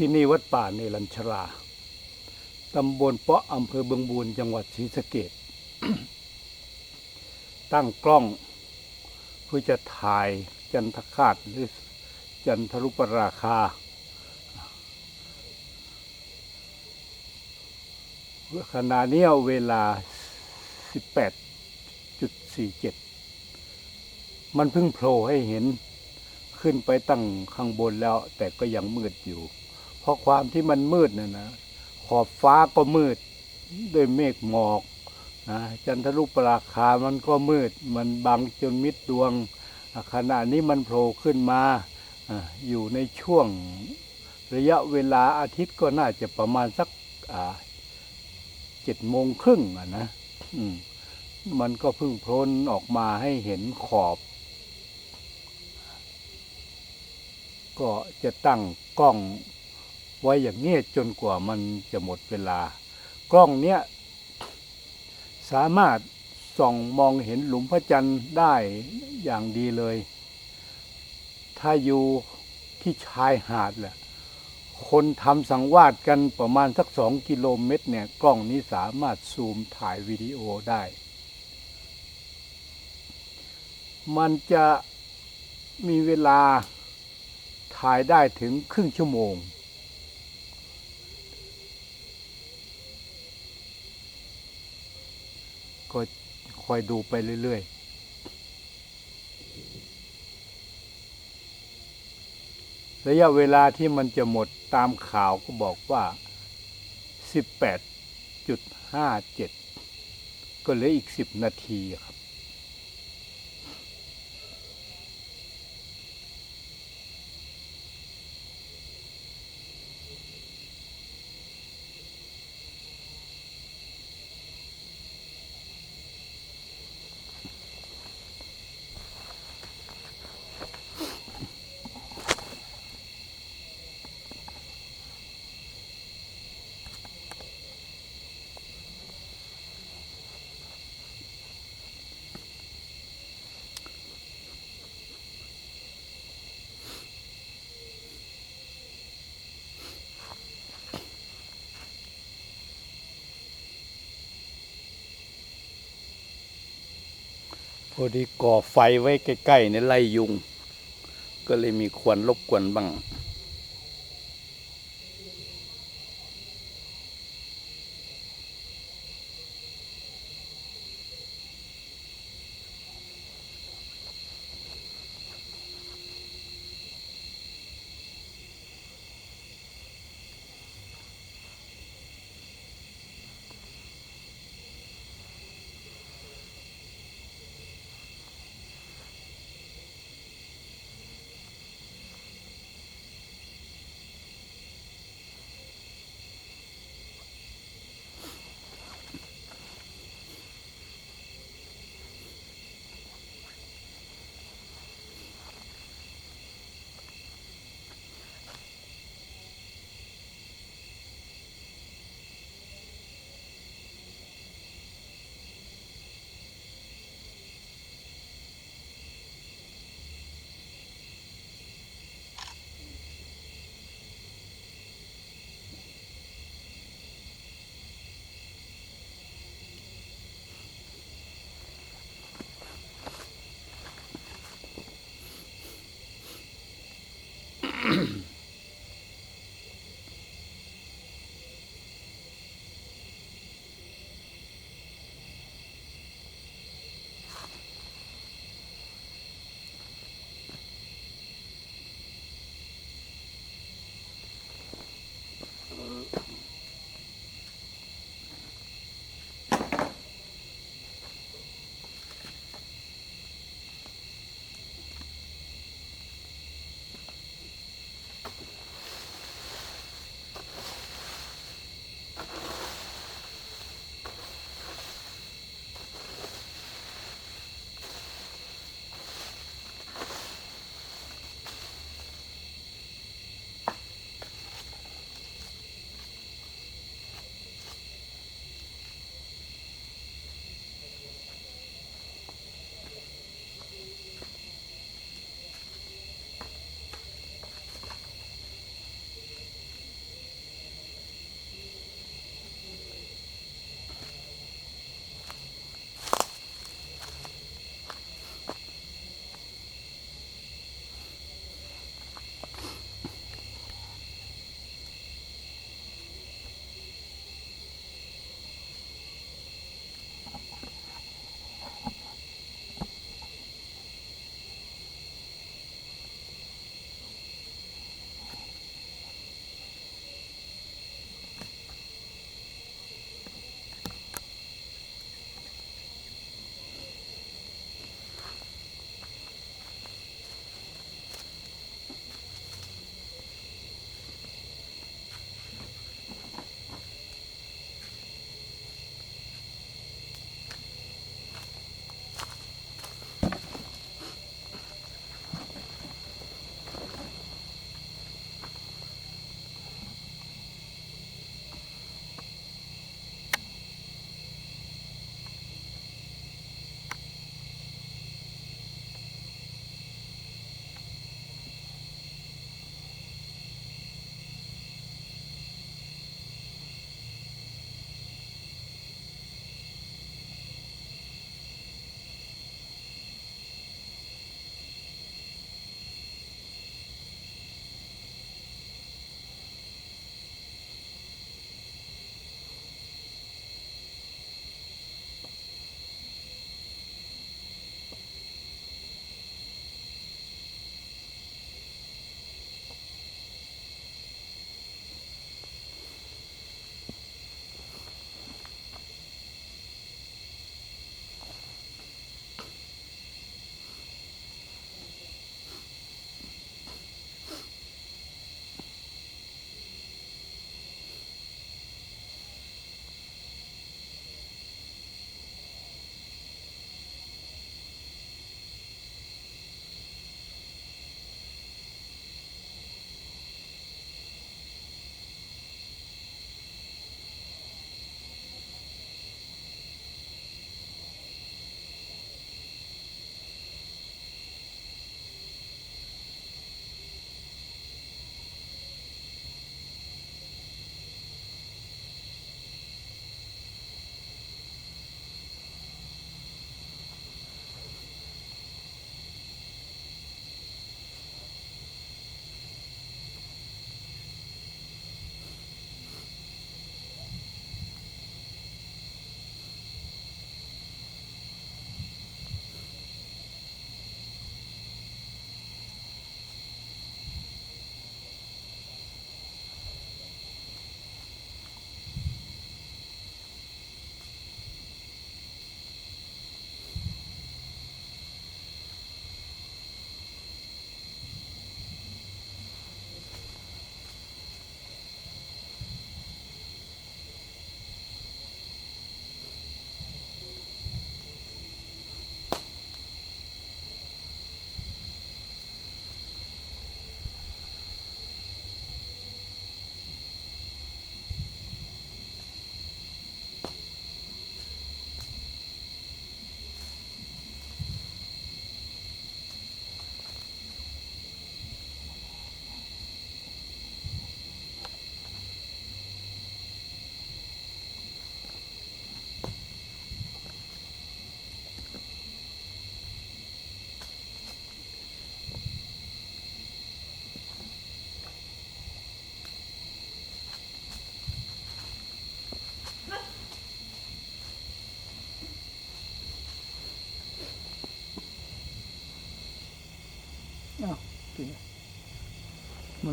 ที่นี่วัดป่าเนรัญชรา ตำบลเปาะอำเภอเบืองบูนจังหวัดศรีสะเกดตั้งกล้องเพื่อจะถ่ายจันทคาตหรือจันทรุปราคา ขณะนี้เวลา 18.47 มันเพิ่งโผล่ให้เห็นขึ้นไปตั้งข้างบนแล้วแต่ก็ยังมืดอยู่ เพราะความที่มันมืดน่ะนะขอบฟ้าก็มืด ด้วยเมฆหมอกนะจันทรุปราคามันก็มืด มันบังจนมิดดวง ขณะนี้มันโผล่ขึ้นมาอยู่ในช่วงระยะเวลาอาทิตย์ก็น่าจะประมาณสักเจ็ดโมงครึ่งอะนะมมันก็เพิ่งโผล่ออกมาให้เห็นขอบ ก็จะตั้งกล้อง ไว้อย่างเงี้ยจนกว่ามันจะหมดเวลา กล้องเนี้ยสามารถส่องมองเห็นหลุมพระจันทร์ได้อย่างดีเลย ถ้าอยู่ที่ชายหาดแหละคนทำสังวาดกันประมาณสักสองกิโลเมตรเนี่ยกล้องนี้สามารถซูมถ่ายวิดีโอได้ มันจะมีเวลาถ่ายได้ถึงครึ่งชั่วโมง ก็คอยดูไปเรื่อย ๆ ระยะเวลาที่มันจะหมดตามข่าวก็บอกว่า 18.57 ก็เหลืออีก 10 นาทีครับ พอดีก่อไฟไว้ใกล้ๆในไล่ยุง ก็เลยมีควันรบกวนบ้าง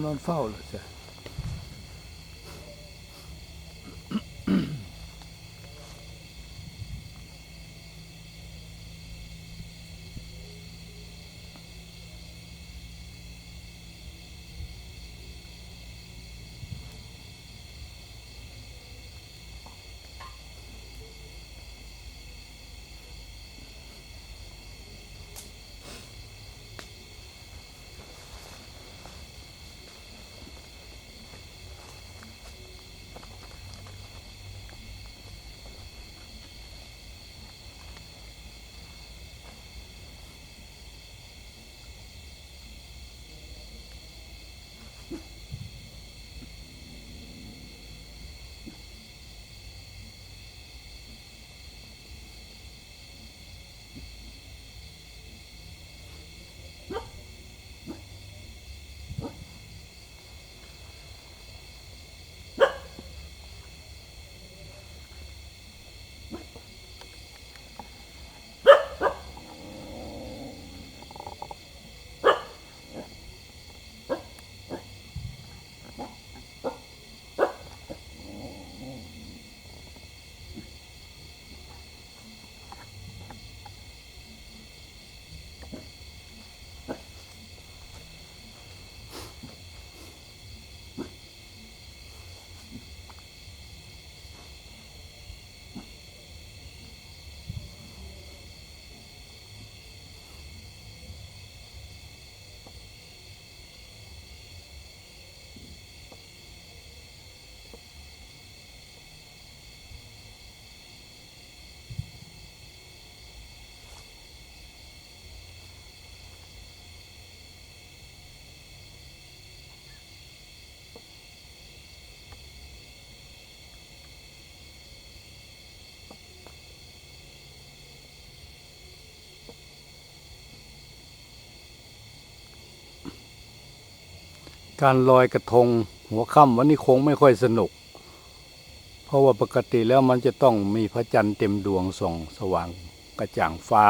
นอน การลอยกระทง หัวค่ำวันนี้คงไม่ค่อยสนุก เพราะว่าปกติแล้วมันจะต้องมีพระจันทร์เต็มดวงส่องสว่างกระจ่างฟ้า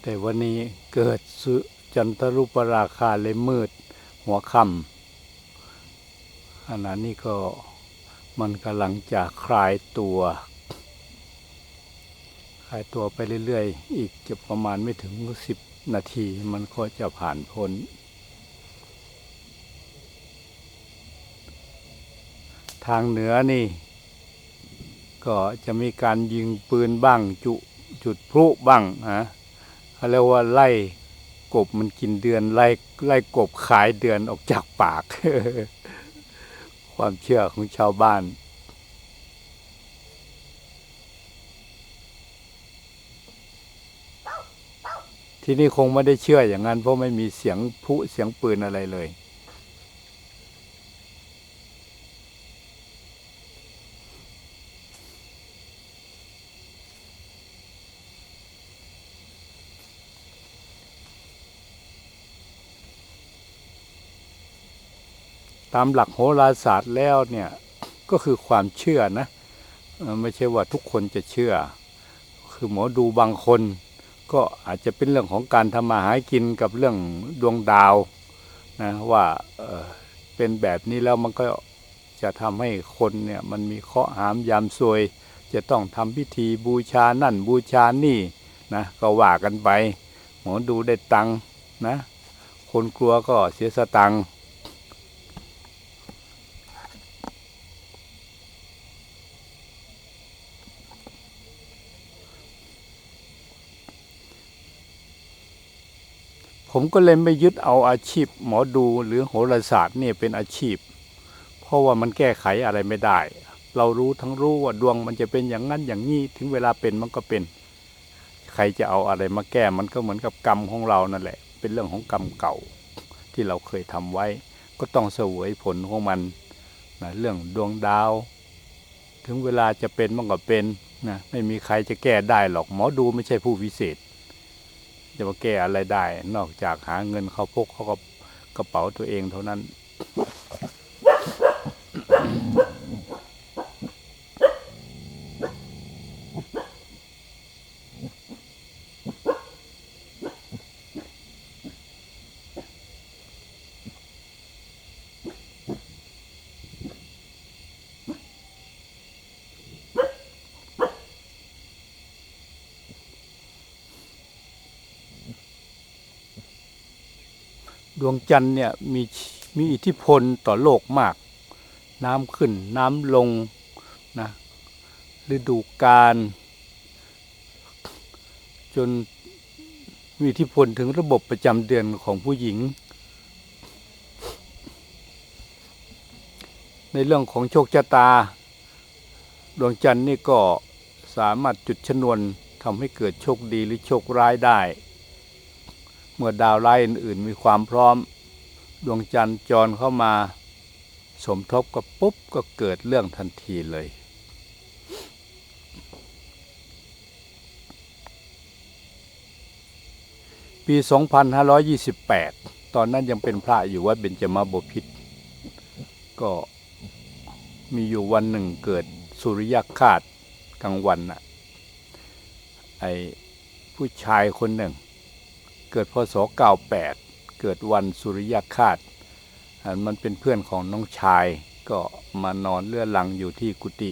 แต่วันนี้เกิดสุจันทรุปราคาเลยมืด หัวค่ำขณะนี้ก็มันกำลังจะคลายตัว คลายตัวไปเรื่อยๆ อีกจะประมาณไม่ถึงสิบนาทีมันก็จะผ่านพ้น ทางเหนือนี่ ก็จะมีการยิงปืนบ้างจุจุดพลุบ้างฮะเขาเรียกว่าไล่กบมันกินเดือนไล่ไล่กบขายเดือนออกจากปาก ความเชื่อของชาวบ้าน ที่นี่คงไม่ได้เชื่ออย่างนั้นเพราะไม่มีเสียงพุเสียงปืนอะไรเลย ตามหลักโหราศาสตร์แล้วเนี่ยก็คือความเชื่อนะไม่ใช่ว่าทุกคนจะเชื่อ คือหมอดูบางคน ก็อาจจะเป็นเรื่องของการทำมาหากินกับเรื่องดวงดาวนะว่าเเป็นแบบนี้แล้วมันก็จะทำให้คนเนี่ยมันมีเคราะหามยามซวย จะต้องทำพิธีบูชานั่นบูชานี่นะก็ว่ากันไป หมอดูได้ตังค์นะคนกลัวก็เสียสตังค์ ผมก็เลยไม่ยึดเอาอาชีพ หมอดูหรือโหราศาสตร์เนี่ยเป็นอาชีพ เพราะว่ามันแก้ไขอะไรไม่ได้ เรารู้ทั้งรู้ว่าดวงมันจะเป็นอย่างนั้นอย่างนี้ถึงเวลาเป็นมันก็เป็น ใครจะเอาอะไรมาแก้มันก็เหมือนกับกรรมของเรานั่นแหละ เป็นเรื่องของกรรมเก่าที่เราเคยทำไว้ ก็ต้องเสวยผลของมันนะเรื่องดวงดาว ถึงเวลาจะเป็นมันก็เป็นนะไม่มีใครจะแก้ได้หรอกหมอดูไม่ใช่ผู้วิเศษ จะมาแก้อะไรได้ นอกจากหาเงินเขาพกเขาก็กระเป๋าตัวเองเท่านั้น ดวงจันทร์เนี่ยมีมีอิทธิพลต่อโลกมาก น้ำขึ้นน้ำลงนะฤดูกาลจนมีอิทธิพลถึงระบบประจำเดือนของผู้หญิง ในเรื่องของโชคชะตา ดวงจันทร์นี่ก็สามารถจุดชนวนทำให้เกิดโชคดีหรือโชคร้ายได้ เมื่อดาวร้ายอื่นๆมีความพร้อม ดวงจันทร์จรเข้ามา สมทบกับปุ๊บก็เกิดเรื่องทันทีเลย ปี 2528 ตอนนั้นยังเป็นพระอยู่วัดเบญจมาบพิตรก็มีอยู่วันหนึ่งเกิดสุริยคาตกลางวันน่ะไอผู้ชายคนหนึ่ง เกิดพศ 98 เกิดวันสุริยคาตมันเป็นเพื่อนของน้องชายก็มานอนเลื่อหลังอยู่ที่กุฏิ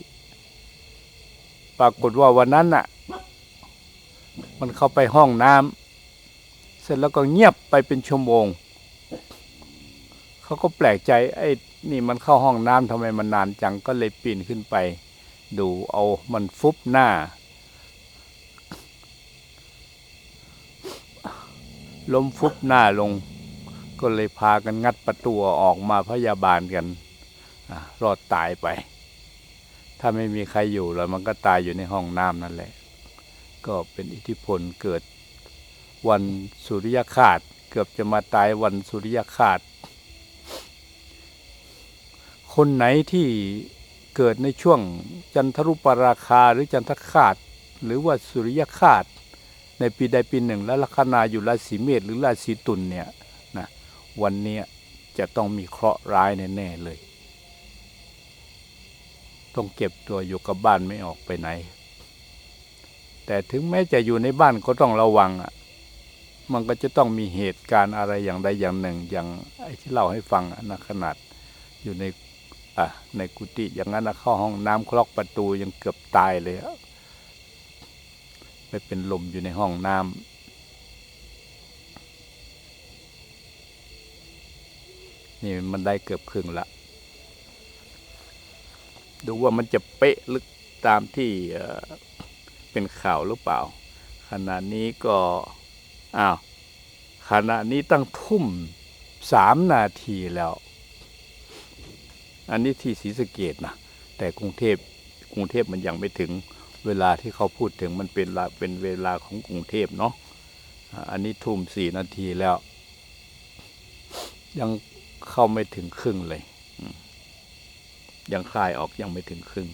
ปรากฏว่าวันนั้นน่ะ มันเข้าไปห้องน้ำเสร็จแล้วก็เงียบไปเป็นชั่วโมง เขาก็แปลกใจไอ้นี่มันเข้าห้องน้ำทำไมมันนานจังก็เลยปีนขึ้นไป ดูเอามันฟุบหน้า ล้มฟุบหน้าลง ก็เลยพากันงัดประตูออกมาพยาบาลกันอรอดตายไป ถ้าไม่มีใครอยู่แล้วมันก็ตายอยู่ในห้องน้ำนั่นแหละ ก็เป็นอิทธิพลเกิดวันสุริยคาตเกือบจะมาตายวันสุริยคาตคนไหนที่เกิดในช่วงจันทรุปราคาหรือจันทคาตหรือว่าสุริยคาต ในปีใดปีหนึ่ง แล้วลัคนาอยู่ราศีเมษหรือราศีตุลเนี่ยนะวันเนี้ยจะต้องมีเคราะห์ร้ายแน่ๆเลย ต้องเก็บตัวอยู่กับบ้านไม่ออกไปไหน แต่ถึงแม้จะอยู่ในบ้านก็ต้องระวังอะมันก็จะต้องมีเหตุการณ์อะไรอย่างใดอย่างหนึ่ง อย่างไอ้ที่เล่าให้ฟังนะขนาดอยู่ในอะในกุฏิอย่างนั้นนะเข้าห้องน้ำคล็อกประตูยังเกือบตายเลยอะ ไปเป็นลมอยู่ในห้องน้ำนี่มันได้เกือบครึ่งละ ดูว่ามันจะเป๊ะลึกตามที่เป็นข่าวหรือเปล่า ขณะนี้ก็ อ้าว ขณะนี้ตั้งทุ่มสามนาทีแล้ว อันนี้ที่ศรีสะเกดนะ แต่กรุงเทพกรุงเทพมันยังไม่ถึง เวลาที่เขาพูดถึงมันเป็นเป็นเวลาของกรุงเทพเนาะอันนี้ทุ่มสี่นาทีแล้ว ยังเข้าไม่ถึงครึ่งเลย ยังคลายออกยังไม่ถึงครึ่ง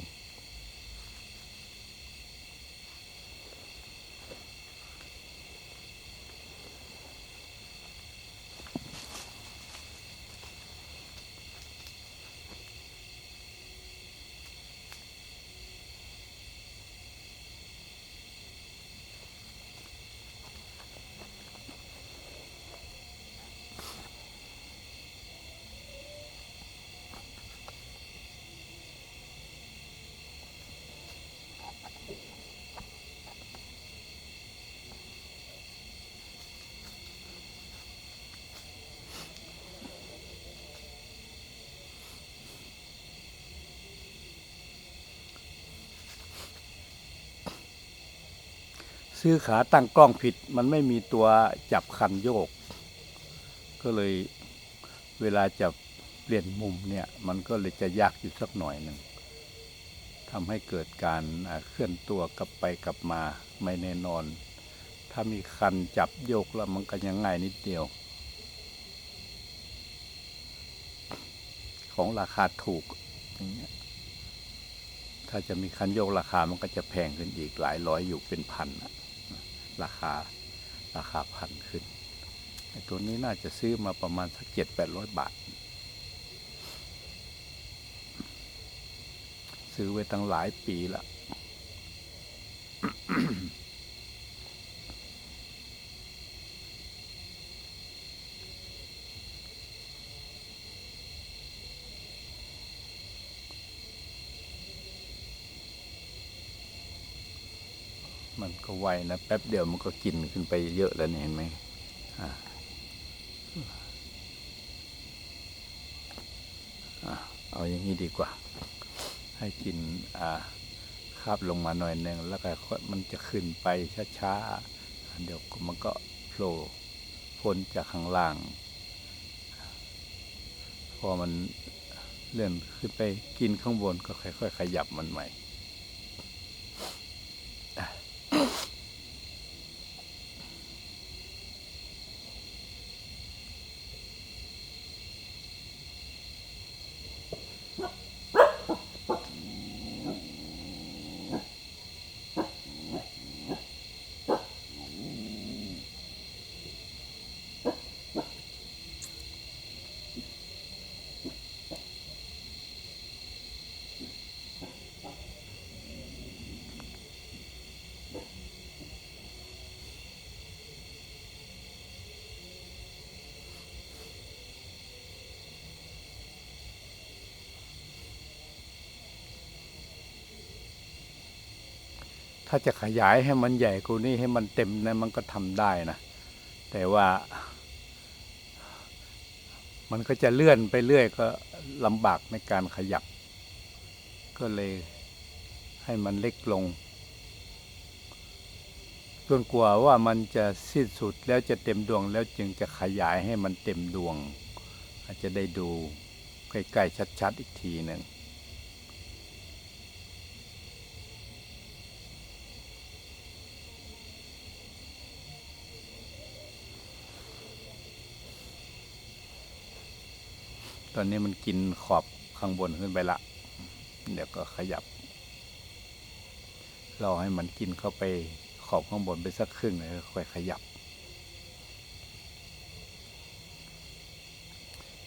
ซื้อขาตั้งกล้องผิด มันไม่มีตัวจับคันโยก ก็เลยเวลาจะเปลี่ยนมุมเนี่ย มันก็เลยจะยากอยู่สักหน่อยหนึ่งทำให้เกิดการเคลื่อนตัวกลับไปกลับมาไม่แน่นอน ถ้ามีคันจับโยกแล้วมันก็ยังง่ายนิดเดียว ของราคาถูกอย่างเงี้ยถ้าจะมีคันโยกราคามันก็จะแพงขึ้นอีกหลายร้อยอยู่เป็นพันอะ ราคาราคาพันขึ้นไอ้ตัวนี้น่าจะซื้อมาประมาณสักเจ็ดแปดร้อยบาท ซื้อไว้ตั้งหลายปีละ ก็ไวนะ แป๊บเดียวมันก็กินขึ้นไปเยอะแล้วเห็นไหมเอาอย่างนี้ดีกว่า ให้กินคาบลงมาหน่อยหนึ่งแล้วก็มันจะขึ้นไปช้าๆเดี๋ยวมันก็โผล่พ้นจากข้างล่าง พอมันเลื่อนขึ้นไปกินข้างบนก็ค่อยๆขยับมันใหม่ ถ้าจะขยายให้มันใหญ่กว่านี้ให้มันเต็มนะมันก็ทำได้นะ แต่ว่า มันก็จะเลื่อนไปเรื่อยก็ลำบากในการขยับ ก็เลยให้มันเล็กลงจนกว่าว่ามันจะสิ้นสุดแล้วจะเต็มดวงแล้วจึงจะขยายให้มันเต็มดวง อาจจะได้ดูใกล้ๆชัดๆอีกทีหนึ่ง อนนี้มันกินขอบข้างบนขึ้นไปละ เดี๋ยวก็ขยับ รอให้มันกินเข้าไปขอบข้างบนไปสักครึ่งแล้วค่อยขยับ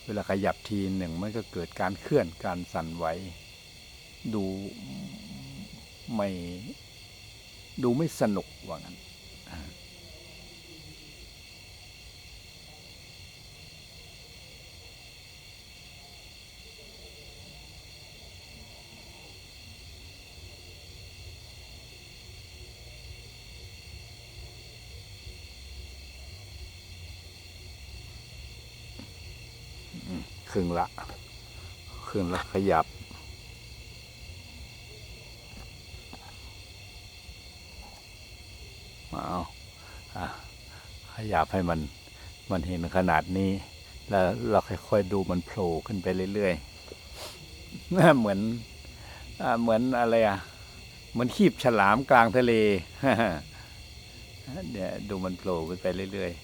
เวลาขยับทีหนึ่งมันก็เกิดการเคลื่อนการสั่นไหว ดูไม่ ดูไม่สนุกว่างั้น ครึ่งละครึ่งละขยับเอาอะขยับให้มันมันเห็นขนาดนี้ แล้วเราค่อยๆดูมันโผล่ขึ้นไปเรื่อยๆเหมือนอเหมือนอะไรอะเหมือนขีบฉลามกลางทะเลเนี่ยวดูมันโผล่ขึ้นไปเรื่อยๆ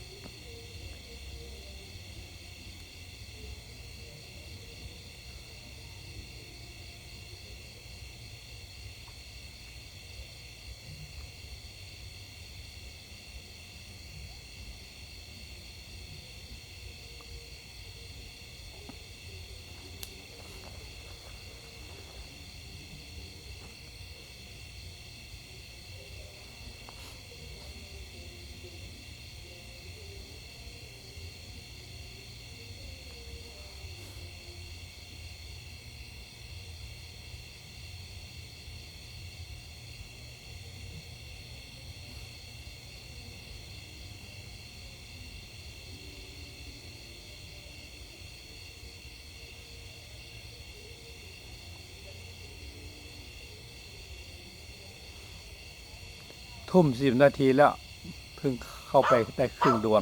ทุ่มสิบนาทีแล้วเพิ่งเข้าไปได้ครึ่งดวง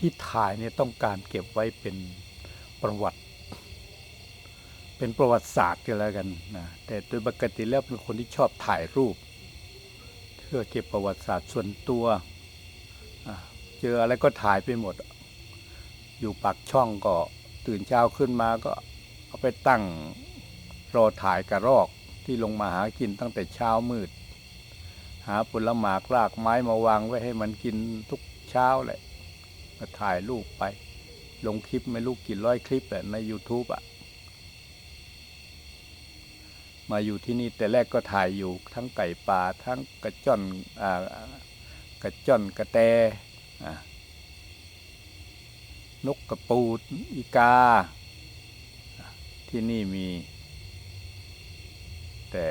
ที่ถ่ายเนี่ยต้องการเก็บไว้เป็นประวัติ เป็นประวัติศาสตร์กันแล้วกันนะแต่โดยปกติแล้วเป็นคนที่ชอบถ่ายรูป เพื่อเก็บประวัติศาสตร์ส่วนตัวเจออะไรก็ถ่ายไปหมด อยู่ปากช่องก็ตื่นเช้าขึ้นมาก็เอาไปตั้งรอถ่ายกระรอกที่ลงมาหากินตั้งแต่เช้ามืด หาผลหมากรากไม้มาวางไว้ให้มันกินทุกเช้าแหละ ก็ถ่ายรูปไป ลงคลิปไม่รู้กี่ร้อยคลิปแหละใน YouTube อะมาอยู่ที่นี่แต่แรกก็ถ่ายอยู่ทั้งไก่ป่าทั้งกระจ้อนอกระจ้อนกระแตนกกระปูดอีกา ที่นี่มี แต่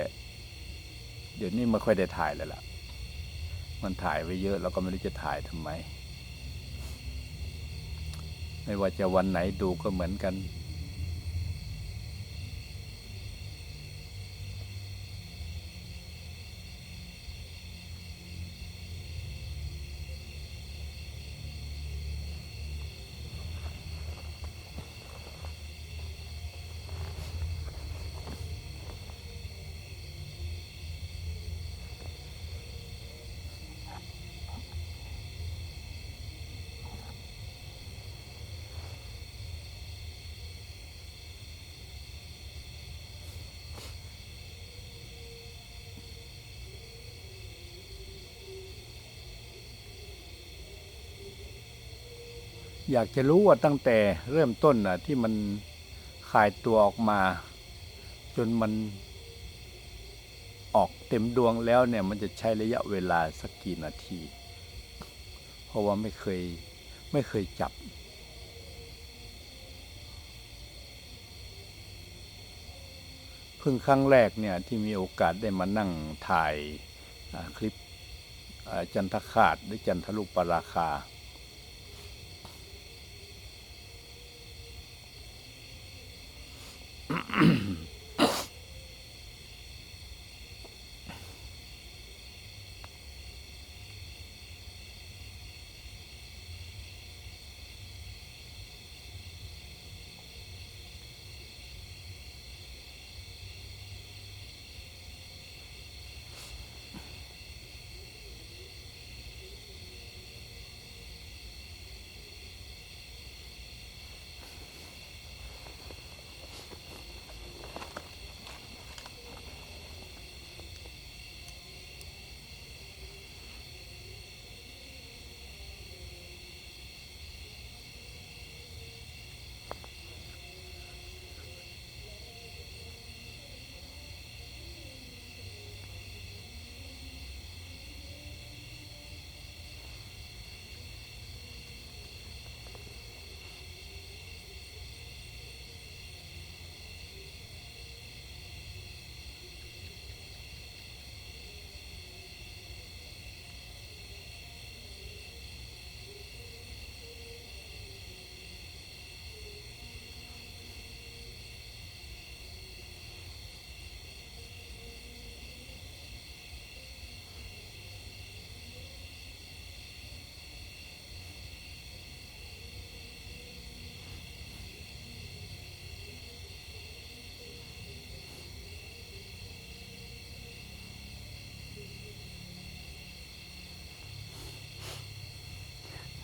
เดี๋ยวนี้ไม่ค่อยได้ถ่ายแล้วล่ะ มันถ่ายไว้เยอะเราก็ไม่รู้จะถ่ายทำไม ไม่ว่าจะวันไหนดูก็เหมือนกัน อยากจะรู้ว่าตั้งแต่เริ่มต้นน่ะที่มันขายตัวออกมา จนมันออกเต็มดวงแล้วเนี่ยมันจะใช้ระยะเวลาสักกี่นาที เพราะว่าไม่เคยไม่เคยจับ เพิ่งครั้งแรกเนี่ยที่มีโอกาสได้มานั่งถ่ายคลิปจันทคาตหรือจันทรุปราคา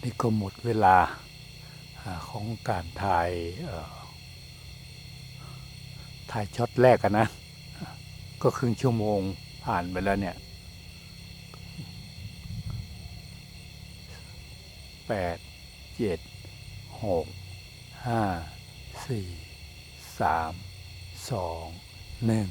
นี่ก็หมดเวลาอของการถ่ายถ่ายช็อตแรกอะนะ ก็ครึ่งชั่วโมงผ่านไปแล้วเนี่ยแปดเจ็ดหกห้าสี่สามสองหนึ่ง